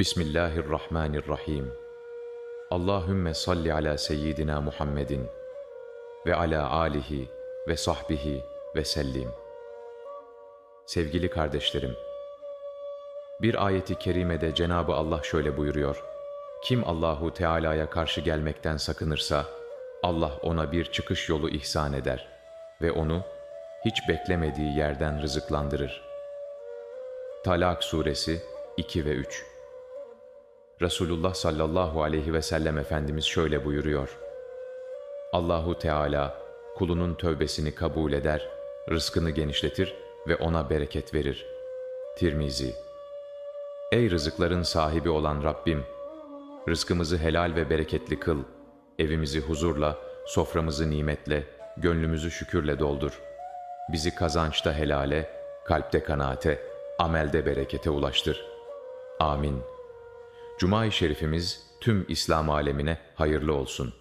Bismillahirrahmanirrahim. Allahümme salli ala seyyidina Muhammedin ve ala alihi ve sahbihi ve sellim. Sevgili kardeşlerim, bir ayeti kerimede Cenabı Allah şöyle buyuruyor. Kim Allahu Teala'ya karşı gelmekten sakınırsa, Allah ona bir çıkış yolu ihsan eder ve onu hiç beklemediği yerden rızıklandırır. Talak Suresi 2 ve 3 Resulullah sallallahu aleyhi ve sellem Efendimiz şöyle buyuruyor. Allahu Teala kulunun tövbesini kabul eder, rızkını genişletir ve ona bereket verir. Tirmizi Ey rızıkların sahibi olan Rabbim! Rızkımızı helal ve bereketli kıl, evimizi huzurla, soframızı nimetle, gönlümüzü şükürle doldur. Bizi kazançta helale, kalpte kanaate, amelde berekete ulaştır. Amin. Cuma-i Şerifimiz tüm İslam alemine hayırlı olsun.''